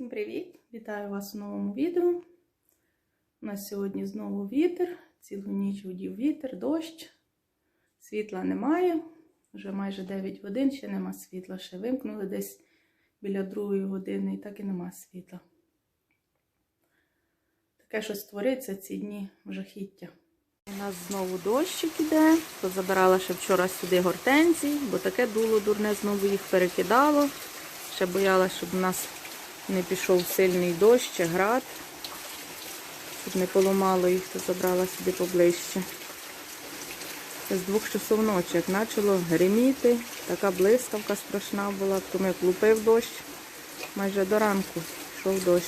Всім привіт! Вітаю вас у новому відео. У нас сьогодні знову вітер, цілу ніч гудів вітер, дощ, світла немає. Вже майже 9 годин, ще нема світла. Ще вимкнули десь біля другої години і так і нема світла. Таке щось твориться ці дні жахіття. У нас знову дощик іде. Позабирала ще вчора сюди гортензії, бо таке дуло дурне, знову їх перекидало. Ще боялася, щоб у нас не пішов сильний дощ град, щоб не поламало їх, то забрала сюди поближче. З двох часов ночі, як почало гриміти, така блискавка страшна була, тому як лупив дощ, майже до ранку йшов дощ.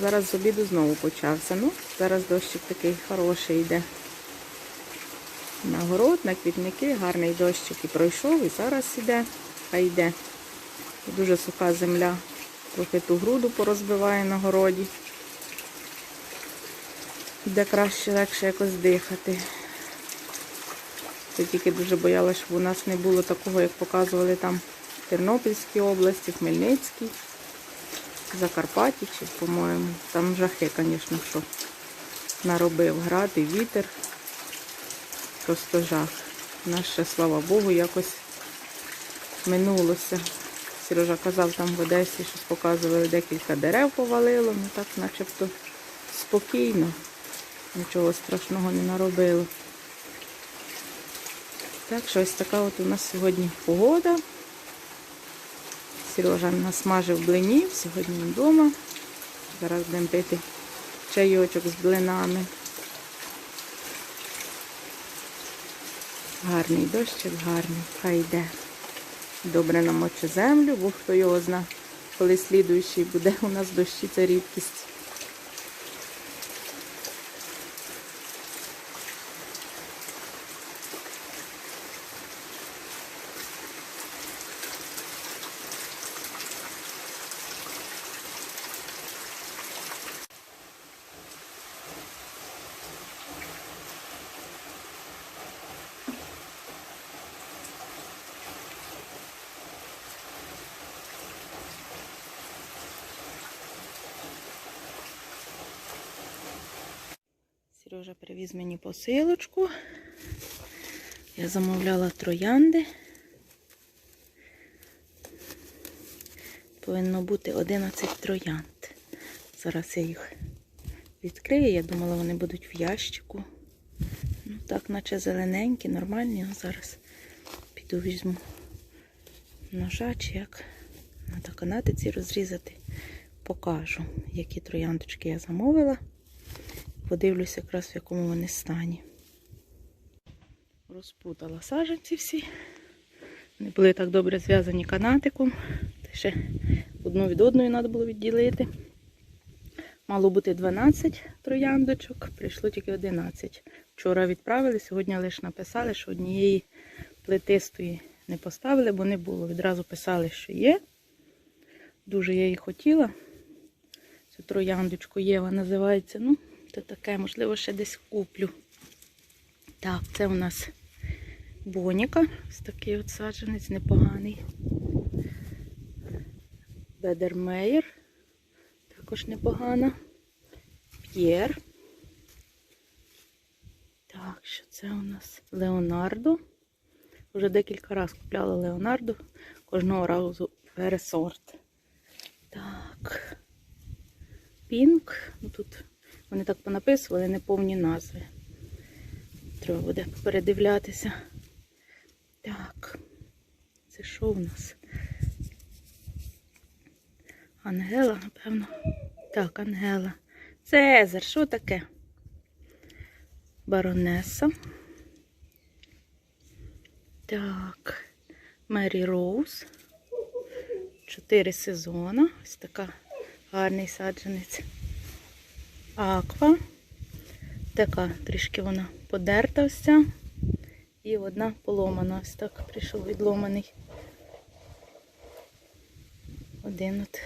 Зараз з обіду знову почався. Ну, зараз дощик такий хороший йде. На город, на квітники, гарний дощик і пройшов, і зараз іде, а йде. Дуже суха земля. Трохи ту груду порозбиває на городі. Де краще, легше якось дихати. Я тільки дуже боялася, щоб у нас не було такого, як показували там в Тернопільській області, Хмельницькій, Закарпатті, чи, по-моєму. Там жахи, звісно, що наробив град і вітер. Просто жах. Наш ще, слава Богу, якось минулося. Сережа казав, там в Одесі щось показували, декілька дерев повалило, ну так начебто спокійно, нічого страшного не наробило. Так що ось така от у нас сьогодні погода. Сережа насмажив блинів, сьогодні вдома. Зараз будемо пити чайочок з блинами. Гарний дощик, гарний, хай йде. Добре намочу землю, бо хто його зна, коли слідуючий буде у нас дощі, це рідкість. Сережа привіз мені посилочку. Я замовляла троянди. Повинно бути 11 троянд. Зараз я їх відкрию. Я думала, вони будуть в ящику. Ну, так, наче зелененькі, нормальні. Зараз піду візьму ножа, чи як на канатиці розрізати. Покажу, які трояндочки я замовила. Подивлюся якраз в якому вони стані. Розпутала саджанці всі. Вони були так добре зв'язані канатиком. Ще одну від одної треба було відділити. Мало бути 12 трояндочок, прийшло тільки 11. Вчора відправили, сьогодні лише написали, що однієї плетистої не поставили, бо не було. Відразу писали, що є. Дуже я її хотіла. Цю трояндочку Єва називається. Ну, то таке, можливо, ще десь куплю. Так, це у нас Боніка. Ось такий от саджанець непоганий. Бедермейер. Також непогана. П'єр. Так, що це у нас? Леонардо. Вже декілька разів купляла Леонардо. Кожного разу пересорт. Так. Пінк. Ну, Тут вони так понаписували неповні назви. Треба буде передивлятися. Так, це що у нас? Ангела, напевно. Так, Ангела. Цезар, що таке? Баронеса. Так, Мері Роуз. Чотири сезона. Ось така гарний саджанець. Аква. Така трішки вона подерта ця. І одна поломана. Ось так прийшов відломаний. Один от.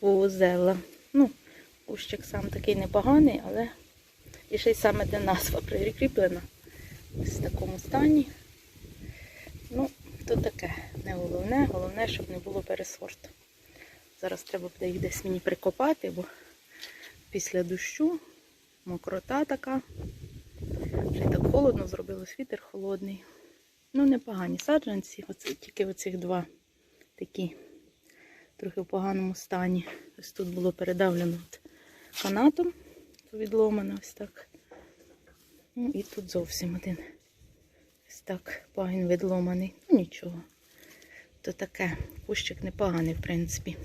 Вузела. Ну, кущик сам такий непоганий, але і ще й саме де назва прикріплена. Ось в такому стані. То таке. Не головне, головне, щоб не було пересорту. Зараз треба буде їх десь мені прикопати, бо після дощу мокрота така. Вже так холодно зробилось, вітер холодний. Ну, непогані саджанці, оце, тільки оцих два такі, трохи в поганому стані. Ось тут було передавлено от канатом, відломано ось так. Ну і тут зовсім один. Ось так пагін відломаний. Ну нічого. То таке, кущик непоганий, в принципі.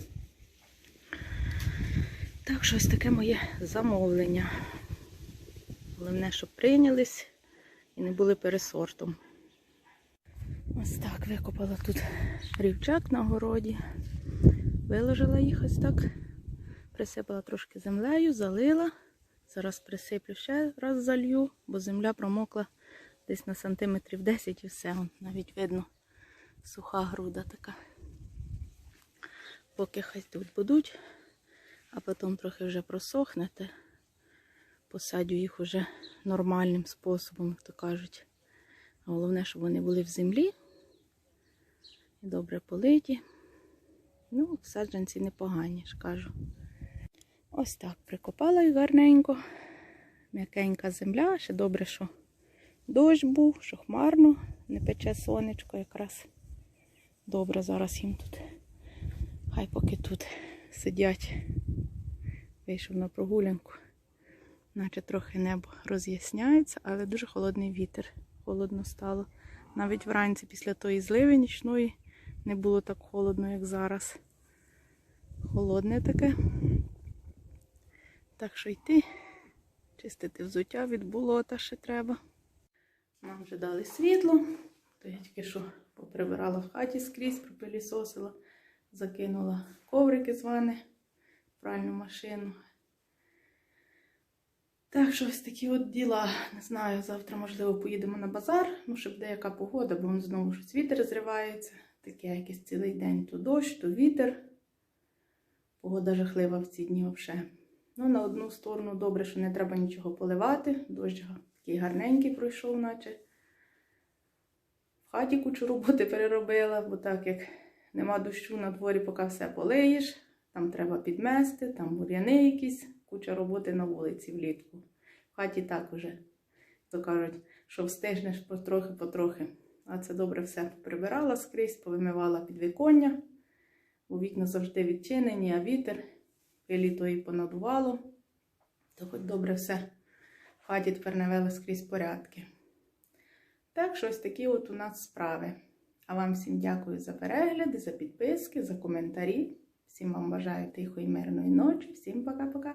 Так що ось таке моє замовлення. Головне, щоб прийнялись і не були пересортом. Ось так викопала тут рівчак на городі. Виложила їх ось так. Присипала трошки землею, залила. Зараз присиплю ще раз залью, бо земля промокла десь на сантиметрів 10 і все. Навіть видно суха груда така. Поки хай тут будуть, а потім трохи вже просохнете. Посадю їх уже нормальним способом, як то кажуть. Головне, щоб вони були в землі. І добре политі. Ну, саджанці непогані, ж кажу. Ось так прикопала їх гарненько. М'якенька земля, ще добре, що дощ був, що хмарно, не пече сонечко якраз. Добре зараз їм тут. Хай поки тут сидять. Вийшов на прогулянку. Наче трохи небо роз'ясняється, але дуже холодний вітер. Холодно стало. Навіть вранці після тої зливи нічної не було так холодно, як зараз. Холодне таке. Так що йти, чистити взуття від болота ще треба. Нам вже дали світло, то я тільки що поприбирала в хаті скрізь, пропилісосила, закинула коврики з вани пральну машину. Так що ось такі от діла. Не знаю, завтра, можливо, поїдемо на базар, ну, щоб деяка погода, бо знову щось вітер зривається. Таке якийсь цілий день то дощ, то вітер. Погода жахлива в ці дні взагалі. Ну, на одну сторону добре, що не треба нічого поливати. Дощ такий гарненький пройшов, наче. В хаті кучу роботи переробила, бо так як нема дощу на дворі, поки все полиєш, там треба підмести, там бур'яни якісь, куча роботи на вулиці влітку. В хаті так уже, то кажуть, що встигнеш потрохи-потрохи. А це добре все прибирала скрізь, повимивала підвіконня, бо вікна завжди відчинені, а вітер літо і понадувало, то хоч добре все в хаті тепер навели скрізь порядки. Так, що ось такі от у нас справи. А вам всім дякую за перегляди, за підписки, за коментарі. Всім вам бажаю тихої, мирної ночі. Всім пока-пока.